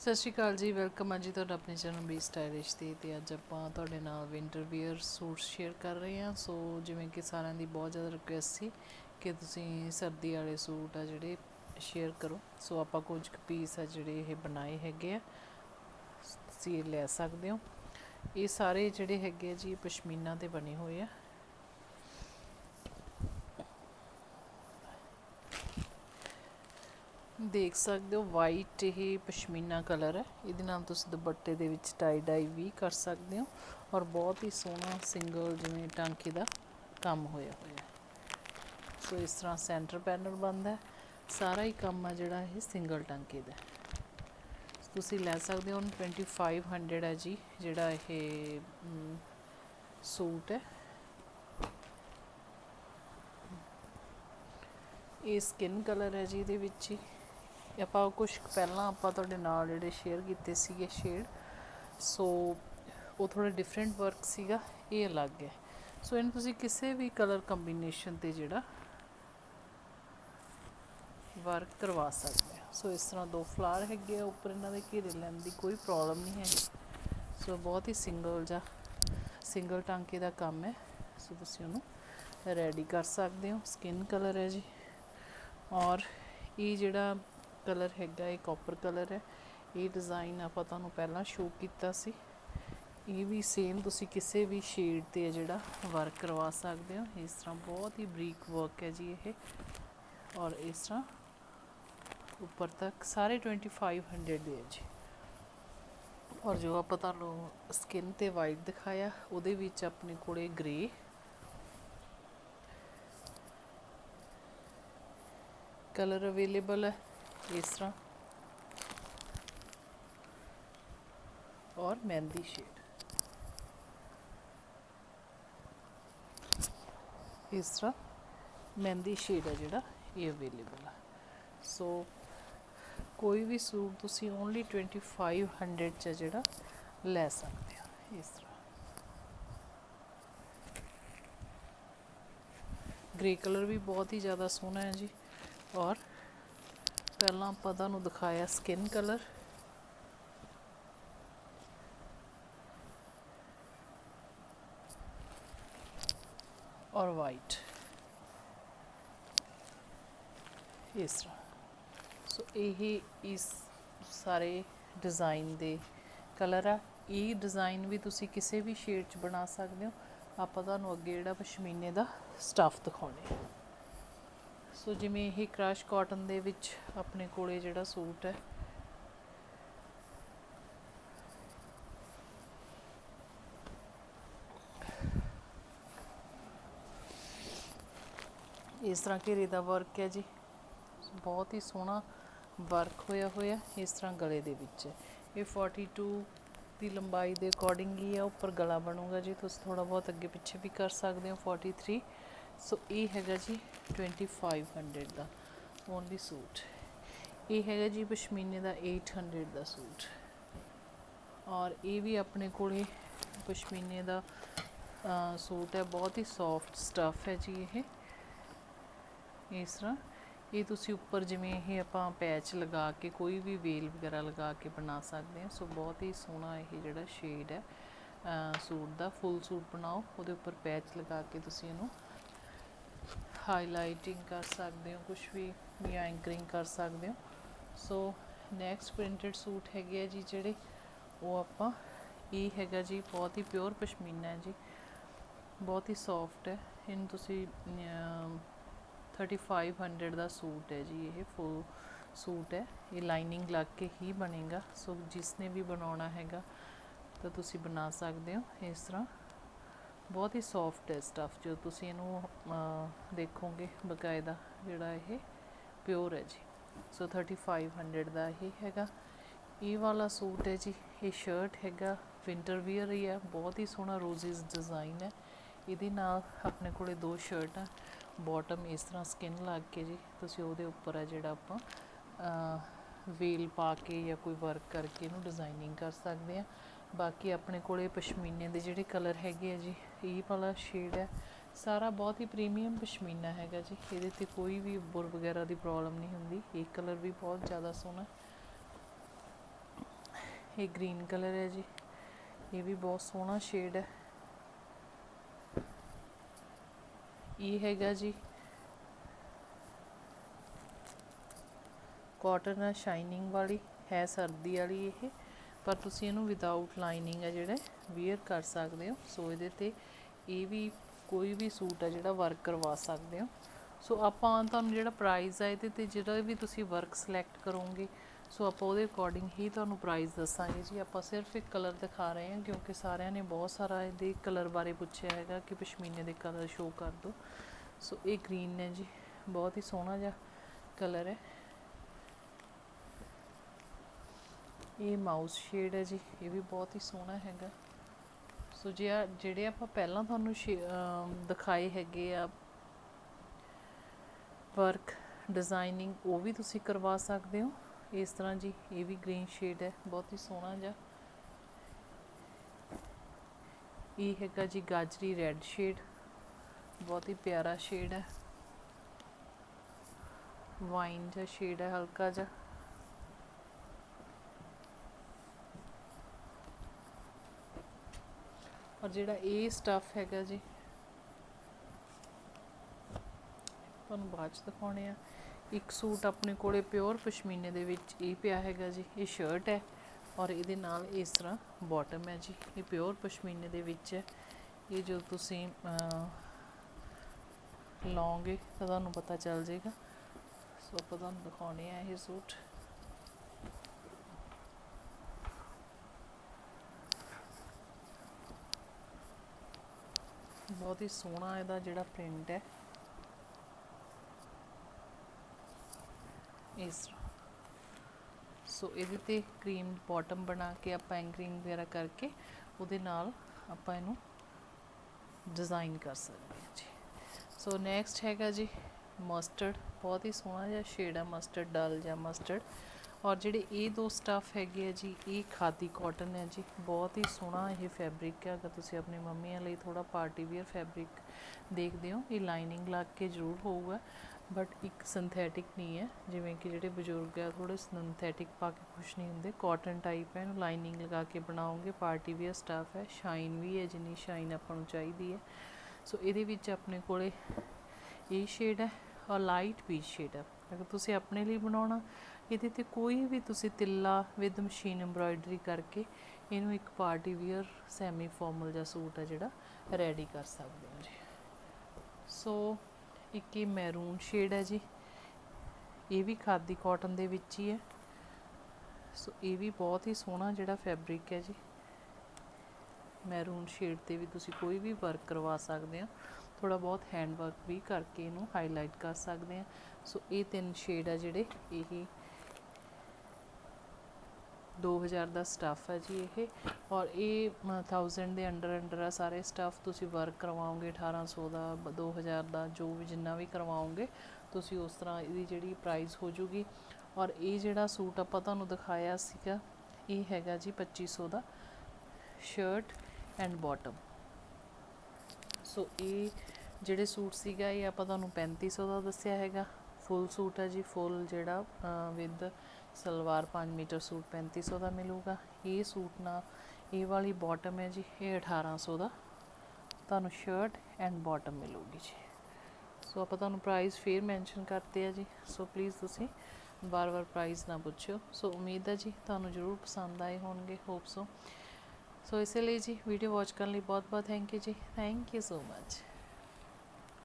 ਸਤਿ ਸ਼੍ਰੀ ਅਕਾਲ ਜੀ ਵੈਲਕਮ ਆ ਜੀ ਤੁਹਾਡਾ ਆਪਣੇ ਚੈਨਲ ਬੀ ਸਟਾਈਲਿਸ਼ ਤੇ ਤੇ ਅੱਜ ਆਪਾਂ ਤੁਹਾਡੇ ਨਾਲ ਵਿੰਟਰ ਵੀਅਰ ਸੂਟ ਸ਼ੇਅਰ ਕਰ ਰਹੇ ਹਾਂ। ਸੋ ਜਿਵੇਂ ਕਿ ਸਾਰਿਆਂ ਦੀ ਬਹੁਤ ਜ਼ਿਆਦਾ ਰਿਕੁਐਸਟ ਸੀ ਕਿ ਤੁਸੀਂ ਸਰਦੀ ਵਾਲੇ ਸੂਟ ਆ ਜਿਹੜੇ ਸ਼ੇਅਰ ਕਰੋ। ਸੋ ਆਪਾਂ ਕੁਝ ਕੁ ਪੀਸ ਆ ਜਿਹੜੇ ਇਹ ਬਣਾਏ ਹੈਗੇ ਆ, ਤੁਸੀਂ ਲੈ ਸਕਦੇ ਹੋ। ਇਹ ਸਾਰੇ ਜਿਹੜੇ ਹੈਗੇ ਆ ਜੀ ਪਸ਼ਮੀਨਾ ਤੇ ਬਣੇ ਹੋਏ ਆ। ਦੇਖ ਸਕਦੇ ਹੋ ਵਾਈਟ ਇਹ ਪਸ਼ਮੀਨਾ ਕਲਰ ਹੈ। ਇਹਦੇ ਨਾਲ ਤੁਸੀਂ ਦੁਪੱਟੇ ਦੇ ਵਿੱਚ ਟਾਈ ਡਾਈ ਵੀ ਕਰ ਸਕਦੇ ਹੋ ਔਰ ਬਹੁਤ ਹੀ ਸੋਹਣਾ ਸਿੰਗਲ ਜਿਵੇਂ ਟਾਂਕੇ ਦਾ ਕੰਮ ਹੋਇਆ ਹੋਇਆ ਸੋ ਇਸ ਤਰ੍ਹਾਂ ਸੈਂਟਰ ਪੈਨਲ ਬਣਦਾ ਸਾਰਾ ਹੀ ਕੰਮ ਆ ਜਿਹੜਾ ਇਹ ਸਿੰਗਲ ਟਾਂਕੇ ਦਾ ਤੁਸੀਂ ਲੈ ਸਕਦੇ ਹੋ 2500 ਹੈ ਜੀ, ਜਿਹੜਾ ਇਹ ਸੂਟ ਹੈ। ਇਹ ਸਕਿਨ ਕਲਰ ਹੈ ਜੀ ਇਹਦੇ ਵਿੱਚ ਹੀ। ਆਪਾਂ ਕੁਝ ਪਹਿਲਾਂ ਆਪਾਂ ਤੁਹਾਡੇ ਨਾਲ ਜਿਹੜੇ ਸ਼ੇਅਰ ਕੀਤੇ ਸੀਗੇ ਸ਼ੇਡ ਸੋ ਉਹ ਥੋੜਾ ਡਿਫਰੈਂਟ ਵਰਕ ਸੀਗਾ, ਇਹ ਅਲੱਗ ਹੈ। ਸੋ ਇਹਨੂੰ ਤੁਸੀਂ ਕਿਸੇ ਵੀ ਕਲਰ ਕੰਬੀਨੇਸ਼ਨ ਤੇ ਜਿਹੜਾ ਵਰਕ ਕਰਵਾ ਸਕਦੇ ਆ ਸੋ ਇਸ ਤਰ੍ਹਾਂ ਦੋ ਫਲਾਰ ਹੈਗੇ ਆ, ਉੱਪਰ ਇਹਨਾਂ ਦੇ ਘੇਰੇ ਲੈਣ ਦੀ ਕੋਈ ਪ੍ਰੋਬਲਮ ਨਹੀਂ ਹੈ ਸੋ ਬਹੁਤ ਹੀ ਸਿੰਗਲ ਜਾਂ ਸਿੰਗਲ ਟਾਂਕੇ ਦਾ ਕੰਮ ਹੈ। ਸੋ ਤੁਸੀਂ ਉਹਨੂੰ ਰੈਡੀ ਕਰ ਸਕਦੇ ਹੋ। ਸਕਿਨ ਕਲਰ ਹੈ ਜੀ। ਔਰ ਇਹ ਜਿਹੜਾ ਕਲਰ ਹੈਗਾ, ਇਹ ਕਾਪਰ ਕਲਰ ਹੈ। ਇਹ ਡਿਜ਼ਾਈਨ ਆਪਾਂ ਤੁਹਾਨੂੰ ਪਹਿਲਾਂ ਸ਼ੋ ਕੀਤਾ ਸੀ। ਇਹ ਵੀ ਸੇਮ ਤੁਸੀਂ ਕਿਸੇ ਵੀ ਸ਼ੇਡ ਤੇ ਹੈ ਜਿਹੜਾ ਵਰਕ ਕਰਵਾ ਸਕਦੇ ਹੋ। ਇਸ ਤਰ੍ਹਾਂ ਬਹੁਤ ਹੀ ਬਰੀਕ ਵਰਕ ਹੈ ਜੀ ਇਹ। ਔਰ ਇਸ ਤਰ੍ਹਾਂ ਉੱਪਰ ਤੱਕ ਸਾਰੇ 2500 ਦੇ ਹੈ ਜੀ। ਔਰ ਜੋ ਆਪਾਂ ਤੁਹਾਨੂੰ ਸਕਿਨ ਤੇ ਵਾਈਟ ਦਿਖਾਇਆ, ਉਹਦੇ ਵਿੱਚ ਆਪਣੇ ਕੋਲੇ ਗ੍ਰੇ ਕਲਰ ਅਵੇਲੇਬਲ ਹੈ। ਇਸ ਤਰ੍ਹਾਂ ਔਰ ਮਹਿੰਦੀ ਸ਼ੇਡ ਇਸ ਤਰ੍ਹਾਂ ਮਹਿੰਦੀ ਸ਼ੇਡ ਹੈ ਜਿਹੜਾ ਇਹ ਅਵੇਲੇਬਲ ਹੈ ਸੋ ਕੋਈ ਵੀ ਸੂਟ ਤੁਸੀਂ ਓਨਲੀ 2500 ਚ ਜਿਹੜਾ ਲੈ ਸਕਦੇ ਹੋ ਇਸ ਤਰ੍ਹਾਂ ਗ੍ਰੇ ਕਲਰ ਵੀ ਬਹੁਤ ਹੀ ਜ਼ਿਆਦਾ ਸੋਹਣਾ ਹੈ ਜੀ ਔਰ ਪਹਿਲਾਂ ਆਪਾਂ ਤੁਹਾਨੂੰ ਦਿਖਾਇਆ ਸਕਿਨ ਕਲਰ ਔਰ ਵਾਈਟ ਇਸ ਤਰ੍ਹਾਂ। ਸੋ ਇਹ ਇਸ ਸਾਰੇ ਡਿਜ਼ਾਈਨ ਦੇ ਕਲਰ ਆ। ਇਹ ਡਿਜ਼ਾਈਨ ਵੀ ਤੁਸੀਂ ਕਿਸੇ ਵੀ ਸ਼ੇਡ 'ਚ ਬਣਾ ਸਕਦੇ ਹੋ। ਆਪਾਂ ਤੁਹਾਨੂੰ ਅੱਗੇ ਜਿਹੜਾ ਪਸ਼ਮੀਨੇ ਦਾ ਸਟੱਫ ਦਿਖਾਉਣੇ ਆ। ਸੋ ਜਿਵੇਂ ਇਹ ਕ੍ਰਸ਼ ਕਾਟਨ ਦੇ ਵਿੱਚ ਆਪਣੇ ਕੋਲੇ ਜਿਹੜਾ ਸੂਟ ਹੈ। ਇਸ ਤਰ੍ਹਾਂ ਘੇਰੇ ਦਾ ਵਰਕ ਹੈ ਜੀ। ਬਹੁਤ ਹੀ ਸੋਹਣਾ ਵਰਕ ਹੋਇਆ ਹੋਇਆ ਇਸ ਤਰ੍ਹਾਂ ਗਲੇ ਦੇ ਵਿੱਚ ਹੈ। ਇਹ 42 ਦੀ ਲੰਬਾਈ ਦੇ ਅਕੋਰਡਿੰਗ ਹੀ ਹੈ, ਉੱਪਰ ਗਲਾ ਬਣੂਗਾ ਜੀ। ਤੁਸੀਂ ਥੋੜਾ ਬਹੁਤ ਅੱਗੇ ਪਿੱਛੇ ਵੀ ਕਰ ਸਕਦੇ ਹੋ 43 ਸੋ ਇਹ ਹੈਗਾ ਜੀ 2500 ਦਾ ਓਨਲੀ ਸੂਟ। ਇਹ ਹੈਗਾ ਜੀ ਪਸ਼ਮੀਨੇ ਦਾ 800 ਦਾ ਸੂਟ। ਔਰ ਇਹ ਵੀ ਆਪਣੇ ਕੋਲੇ ਪਸ਼ਮੀਨੇ ਦਾ ਸੂਟ ਹੈ, ਬਹੁਤ ਹੀ ਸੌਫਟ ਸਟਫ ਹੈ ਜੀ ਇਹ। ਇਸ ਤਰ੍ਹਾਂ। ਇਹ ਤੁਸੀਂ ਉੱਪਰ ਜਿਵੇਂ ਇਹ ਆਪਾਂ ਪੈਚ ਲਗਾ ਕੇ, ਕੋਈ ਵੀ ਵੇਲ ਵਗੈਰਾ ਲਗਾ ਕੇ ਬਣਾ ਸਕਦੇ ਹਾਂ। ਸੋ ਬਹੁਤ ਹੀ ਸੋਹਣਾ ਇਹ ਜਿਹੜਾ ਸ਼ੇਡ ਹੈ ਸੂਟ ਦਾ। ਫੁੱਲ ਸੂਟ ਬਣਾਓ, ਉਹਦੇ ਉੱਪਰ ਪੈਚ ਲਗਾ ਕੇ ਤੁਸੀਂ ਇਹਨੂੰ ਹਾਈਲਾਈਟਿੰਗ ਕਰ ਸਕਦੇ ਹੋ ਕੁਝ ਵੀ ਜਾਂ ਐਂਕਰਿੰਗ ਕਰ ਸਕਦੇ ਹੋ। ਸੋ ਨੈਕਸਟ ਪ੍ਰਿੰਟਡ ਸੂਟ ਹੈਗੇ ਆ ਜੀ ਜਿਹੜੇ ਉਹ ਆਪਾਂ ਇਹ ਹੈਗਾ ਜੀ ਬਹੁਤ ਹੀ ਪਿਓਰ ਪਸ਼ਮੀਨਾ ਹੈ ਜੀ। ਬਹੁਤ ਹੀ ਸੌਫਟ ਹੈ। ਇਹਨੂੰ ਤੁਸੀਂ ਅਮ, 3500 ਦਾ ਸੂਟ ਹੈ ਜੀ ਇਹ ਫੁੱਲ ਸੂਟ ਹੈ। ਇਹ ਲਾਈਨਿੰਗ ਲੱਗ ਕੇ ਹੀ ਬਣੇਗਾ। ਸੋ ਜਿਸ ਨੇ ਵੀ ਬਣਾਉਣਾ ਹੈਗਾ ਤਾਂ ਤੁਸੀਂ ਬਣਾ ਸਕਦੇ ਹੋ ਇਸ ਤਰ੍ਹਾਂ। ਬਹੁਤ ਹੀ ਸੌਫਟ ਹੈ ਸਟਫ ਜੋ ਤੁਸੀਂ ਇਹਨੂੰ ਦੇਖੋਗੇ ਬਕਾਇਦਾ ਜਿਹੜਾ ਇਹ ਪਿਓਰ ਹੈ ਜੀ। ਸੋ 3500 ਦਾ ਇਹ ਹੈਗਾ। ਇਹ ਵਾਲਾ ਸੂਟ ਹੈ ਜੀ, ਇਹ ਸ਼ਰਟ ਹੈਗਾ ਵਿੰਟਰ ਵੀਅਰ ਹੀ ਹੈ, ਬਹੁਤ ਹੀ ਸੋਹਣਾ ਰੋਜ਼ਿਸ ਡਿਜ਼ਾਈਨ ਹੈ। ਇਹਦੇ ਨਾਲ ਆਪਣੇ ਕੋਲੇ ਦੋ ਸ਼ਰਟਾਂ ਬਾਟਮ ਇਸ ਤਰ੍ਹਾਂ ਸਕਿਨ ਲੱਗ ਕੇ ਜੀ, ਤੁਸੀਂ ਉਹਦੇ ਉੱਪਰ ਹੈ ਜਿਹੜਾ ਆਪਾਂ ਵੇਲ ਪਾ ਕੇ ਜਾਂ ਕੋਈ ਵਰਕ ਕਰਕੇ ਇਹਨੂੰ ਡਿਜ਼ਾਈਨਿੰਗ ਕਰ ਸਕਦੇ ਆ। ਬਾਕੀ ਆਪਣੇ ਕੋਲੇ ਪਸ਼ਮੀਨੇ ਦੇ ਜਿਹੜੇ ਕਲਰ ਹੈਗੇ ਆ ਜੀ, ਇਹ ਵਾਲਾ ਸ਼ੇਡ ਹੈ ਸਾਰਾ ਬਹੁਤ ਹੀ ਪ੍ਰੀਮੀਅਮ ਪਸ਼ਮੀਨਾ ਹੈਗਾ ਜੀ। ਇਹਦੇ ਤੇ ਕੋਈ ਵੀ ਉੱਬਰ ਵਗੈਰਾ ਦੀ ਪ੍ਰੋਬਲਮ ਨਹੀਂ ਹੁੰਦੀ। ਇਹ ਕਲਰ ਵੀ ਬਹੁਤ ਜ਼ਿਆਦਾ ਸੋਹਣਾ। ਇਹ ਗ੍ਰੀਨ ਕਲਰ ਹੈ ਜੀ। ਇਹ ਵੀ ਬਹੁਤ ਸੋਹਣਾ ਸ਼ੇਡ ਹੈ ਇਹ ਹੈਗਾ ਜੀ ਕਾਟਨ ਹੈ ਸ਼ਾਈਨਿੰਗ ਵਾਲੀ, ਹੈ ਸਰਦੀ ਵਾਲੀ ਇਹ। ਪਰ ਤੁਸੀਂ ਇਹਨੂੰ ਵਿਦਆਊਟ ਲਾਈਨਿੰਗ ਹੈ ਜਿਹੜਾ ਵੇਅਰ ਕਰ ਸਕਦੇ ਹੋ। ਸੋ ਇਹਦੇ ਤੇ ਇਹ ਵੀ ਕੋਈ ਵੀ ਸੂਟ ਹੈ ਜਿਹੜਾ ਵਰਕ ਕਰਵਾ ਸਕਦੇ ਹੋ। ਸੋ ਆਪਾਂ ਤੁਹਾਨੂੰ ਜਿਹੜਾ ਪ੍ਰਾਈਸ ਹੈ ਇਹਦੇ ਤੇ ਜਿਹੜਾ ਵੀ ਤੁਸੀਂ ਵਰਕ ਸਿਲੈਕਟ ਕਰੋਗੇ ਸੋ ਆਪਾਂ ਉਹਦੇ ਅਕੋਰਡਿੰਗ ਹੀ ਤੁਹਾਨੂੰ ਪ੍ਰਾਈਸ ਦੱਸਾਂਗੇ ਜੀ। ਆਪਾਂ ਸਿਰਫ ਇੱਕ ਕਲਰ ਦਿਖਾ ਰਹੇ ਹਾਂ ਕਿਉਂਕਿ ਸਾਰਿਆਂ ਨੇ ਬਹੁਤ ਸਾਰਾ ਇਹਦੇ ਕਲਰ ਬਾਰੇ ਪੁੱਛਿਆ ਹੈਗਾ ਕਿ ਪਸ਼ਮੀਨੇ ਦੇ ਕਲਰ ਸ਼ੋਅ ਕਰ ਦਿਓ। ਸੋ ਇਹ ਗ੍ਰੀਨ ਹੈ ਜੀ। ਬਹੁਤ ਹੀ ਸੋਹਣਾ ਜਿਹਾ ਕਲਰ ਹੈ। ਇਹ ਮਾਊਸ ਸ਼ੇਡ ਹੈ ਜੀ, ਇਹ ਵੀ ਬਹੁਤ ਹੀ ਸੋਹਣਾ ਹੈਗਾ। ਸੋ ਜੇ ਆ, ਜਿਹੜੇ ਆਪਾਂ ਪਹਿਲਾਂ ਤੁਹਾਨੂੰ ਸ਼ੇ- ਦਿਖਾਏ ਹੈਗੇ ਆ, ਵਰਕ ਡਿਜ਼ਾਈਨਿੰਗ ਉਹ ਵੀ ਤੁਸੀਂ ਕਰਵਾ ਸਕਦੇ ਹੋ। ਇਸ ਤਰ੍ਹਾਂ ਜੀ, ਇਹ ਵੀ ਗ੍ਰੀਨ ਸ਼ੇਡ ਹੈ, ਬਹੁਤ ਹੀ ਸੋਹਣਾ ਜਿਹਾ। ਇਹ ਹੈਗਾ ਜੀ ਗਾਜਰੀ ਰੈੱਡ ਸ਼ੇਡ, ਬਹੁਤ ਹੀ ਪਿਆਰਾ ਸ਼ੇਡ ਹੈ। ਵਾਈਨ ਜਿਹਾ ਸ਼ੇਡ ਹੈ, ਹਲਕਾ ਜਿਹਾ। ਔਰ ਜਿਹੜਾ ਇਹ ਸਟਫ ਹੈਗਾ ਜੀ ਤੁਹਾਨੂੰ ਬਾਅਦ ਚ ਦਿਖਾਉਣੇ ਆ। ਇੱਕ ਸੂਟ ਆਪਣੇ ਕੋਲੇ ਪਿਓਰ ਪਸ਼ਮੀਨੇ ਦੇ ਵਿੱਚ ਇਹ ਪਿਆ ਹੈਗਾ ਜੀ, ਇਹ ਸ਼ਰਟ ਹੈ ਔਰ ਇਹਦੇ ਨਾਲ ਇਸ ਤਰ੍ਹਾਂ ਬਾਟਮ ਹੈ ਜੀ, ਇਹ ਪਿਓਰ ਪਸ਼ਮੀਨੇ ਦੇ ਵਿੱਚ ਹੈ। ਇਹ ਜੋ ਤੁਸੀਂ ਲਓਗੇ ਤਾਂ ਤੁਹਾਨੂੰ ਪਤਾ ਚੱਲ ਜਾਏਗਾ। ਸੋ ਆਪਾਂ ਤੁਹਾਨੂੰ ਦਿਖਾਉਣੇ ਆ ਇਹ ਸੂਟ। ਬਹੁਤ ਹੀ ਸੋਹਣਾ ਇਹਦਾ ਜਿਹੜਾ ਪ੍ਰਿੰਟ ਹੈ। ਇਸ ਸੋ ਇਹਦੇ ਤੇ ਕਰੀਮ ਬਾਟਮ ਬਣਾ ਕੇ ਆਪਾਂ ਐਂਕਰਿੰਗ ਵਗੈਰਾ ਕਰਕੇ ਉਹਦੇ ਨਾਲ ਆਪਾਂ ਇਹਨੂੰ ਡਿਜ਼ਾਈਨ ਕਰ ਸਕਦੇ ਹਾਂ ਜੀ। ਸੋ ਨੈਕਸਟ ਹੈਗਾ ਜੀ ਮਸਟਰਡ ਬਹੁਤ ਹੀ ਸੋਹਣਾ ਜਿਹਾ ਸ਼ੇਡ ਹੈ ਮਸਟਰਡ ਡਲ ਜਾਂ ਮਸਟਰਡ ਔਰ ਜਿਹੜੇ ਇਹ ਦੋ ਸਟੱਫ ਹੈਗੇ ਆ ਜੀ, ਇਹ ਖਾਦੀ ਕਾਟਨ ਹੈ ਜੀ। ਬਹੁਤ ਹੀ ਸੋਹਣਾ ਇਹ ਫੈਬਰਿਕ ਹੈ ਅਗਰ ਤੁਸੀਂ ਆਪਣੇ ਮੰਮੀਆਂ ਲਈ ਥੋੜਾ ਪਾਰਟੀ ਵੇਅਰ ਫੈਬਰਿਕ ਦੇਖਦੇ ਹੋ, ਇਹ ਲਾਈਨਿੰਗ ਲੱਗ ਕੇ ਜ਼ਰੂਰ ਹੋਊਗਾ। ਬਟ ਇੱਕ ਸਿੰਥੈਟਿਕ ਨਹੀਂ ਹੈ। ਜਿਵੇਂ ਕਿ ਜਿਹੜੇ ਬਜ਼ੁਰਗ ਆ ਥੋੜੇ ਸਿੰਥੈਟਿਕ ਪਾ ਕੇ ਖੁਸ਼ ਨਹੀਂ ਹੁੰਦੇ। ਕਾਟਨ ਟਾਈਪ ਹੈ, ਇਹਨੂੰ ਲਾਈਨਿੰਗ ਲਗਾ ਕੇ ਬਣਾਓਗੇ। ਪਾਰਟੀ ਵੇਅਰ ਸਟਫ ਹੈ। ਸ਼ਾਈਨ ਵੀ ਹੈ, ਜਿੰਨੀ ਸ਼ਾਈਨ ਆਪਾਂ ਨੂੰ ਚਾਹੀਦੀ ਹੈ। ਸੋ ਇਹਦੇ ਵਿੱਚ ਆਪਣੇ ਕੋਲੇ ਇਹ ਸ਼ੇਡ ਹੈ, ਔਰ ਲਾਈਟ ਪੀਚ ਸ਼ੇਡ ਹੈ। ਅਗਰ ਤੁਸੀਂ ਆਪਣੇ ਲਈ ਬਣਾਉਣਾ। ਇਹਦੇ ਤੇ ਕੋਈ ਵੀ ਤੁਸੀਂ ਤਿੱਲਾ ਵਿਦ ਮਸ਼ੀਨ ਐਮਬ੍ਰਾਇਡਰੀ ਕਰਕੇ ਇਹਨੂੰ ਇੱਕ ਪਾਰਟੀ ਵੀਅਰ ਸੈਮੀ ਫਾਰਮਲ ਜਿਹਾ ਸੂਟ ਹੈ ਜਿਹੜਾ ਰੈਡੀ ਕਰ ਸਕਦੇ ਹੋ ਜੀ। ਸੋ ਇੱਕ ਇਹ ਮੈਰੂਨ ਸ਼ੇਡ ਹੈ ਜੀ। ਇਹ ਵੀ ਖਾਦੀ ਕਾਟਨ ਦੇ ਵਿੱਚ ਹੀ ਹੈ। ਸੋ ਇਹ ਵੀ ਬਹੁਤ ਹੀ ਸੋਹਣਾ ਜਿਹੜਾ ਫੈਬਰਿਕ ਹੈ ਜੀ। ਮੈਰੂਨ ਸ਼ੇਡ ਤੇ ਵੀ ਤੁਸੀਂ ਕੋਈ ਵੀ ਵਰਕ ਕਰਵਾ ਸਕਦੇ ਹੋ। ਥੋੜਾ ਬਹੁਤ ਹੈਂਡ ਵਰਕ ਵੀ ਕਰਕੇ ਇਹਨੂੰ ਹਾਈਲਾਈਟ ਕਰ ਸਕਦੇ ਆ ਸੋ ਇਹ ਤਿੰਨ ਸ਼ੇਡ ਆ ਜਿਹੜੇ ਇਹ 2000 ਦਾ ਸਟਫ ਹੈ ਜੀ ਇਹ। ਔਰ ਇਹ 1000 ਦੇ ਅੰਡਰ ਅੰਡਰ ਆ ਸਾਰੇ ਸਟਫ ਤੁਸੀਂ ਵਰਕ ਕਰਵਾਓਗੇ 1800 ਦਾ ਬ- 2000 ਦਾ, ਜੋ ਵੀ ਜਿੰਨਾ ਵੀ ਕਰਵਾਓਗੇ, ਤੁਸੀਂ ਉਸ ਤਰ੍ਹਾਂ ਇਹਦੀ ਜਿਹੜੀ ਪ੍ਰਾਈਸ ਹੋ ਜੂਗੀ। ਔਰ ਇਹ ਜਿਹੜਾ ਸੂਟ ਆਪਾਂ ਤੁਹਾਨੂੰ ਦਿਖਾਇਆ ਸੀਗਾ, ਇਹ ਹੈਗਾ ਜੀ 2500 ਦਾ ਸ਼ਰਟ ਐਂਡ ਬਾਟਮ ਸੋ, ਇਹ ਜਿਹੜੇ ਸੂਟ ਸੀਗਾ, ਇਹ ਆਪਾਂ ਤੁਹਾਨੂੰ 3500 ਦਾ ਦੱਸਿਆ ਹੈਗਾ। ਫੁੱਲ ਸੂਟ ਹੈ ਜੀ, ਫੁੱਲ ਜਿਹੜਾ ਵਿਦ ਸਲਵਾਰ 5 ਮੀਟਰ ਸੂਟ 3500 ਦਾ ਮਿਲੂਗਾ। ਇਹ ਸੂਟ ਨਾਲ ਇਹ ਵਾਲੀ ਬਾਟਮ ਹੈ ਜੀ, ਇਹ 1800 ਦਾ। ਤੁਹਾਨੂੰ ਸ਼ਰਟ ਐਂਡ ਬਾਟਮ ਮਿਲੂਗੀ ਜੀ। ਸੋ ਆਪਾਂ ਤੁਹਾਨੂੰ ਪ੍ਰਾਈਸ ਫੇਰ ਮੈਂਸ਼ਨ ਕਰਤੇ ਆ ਜੀ। ਸੋ ਪਲੀਜ਼ ਤੁਸੀਂ ਵਾਰ-ਵਾਰ ਪ੍ਰਾਈਸ ਨਾ ਪੁੱਛਿਓ। ਸੋ ਉਮੀਦ ਹੈ ਜੀ, ਤੁਹਾਨੂੰ ਜ਼ਰੂਰ ਪਸੰਦ ਆਏ ਹੋਣਗੇ। ਹੋਪ ਸੋ ਸੋ ਇਸੇ ਲਈ ਜੀ ਵੀਡੀਓ ਵਾਚ ਕਰਨ ਲਈ ਬਹੁਤ ਬਹੁਤ ਥੈਂਕ ਯੂ ਜੀ। Thank you so much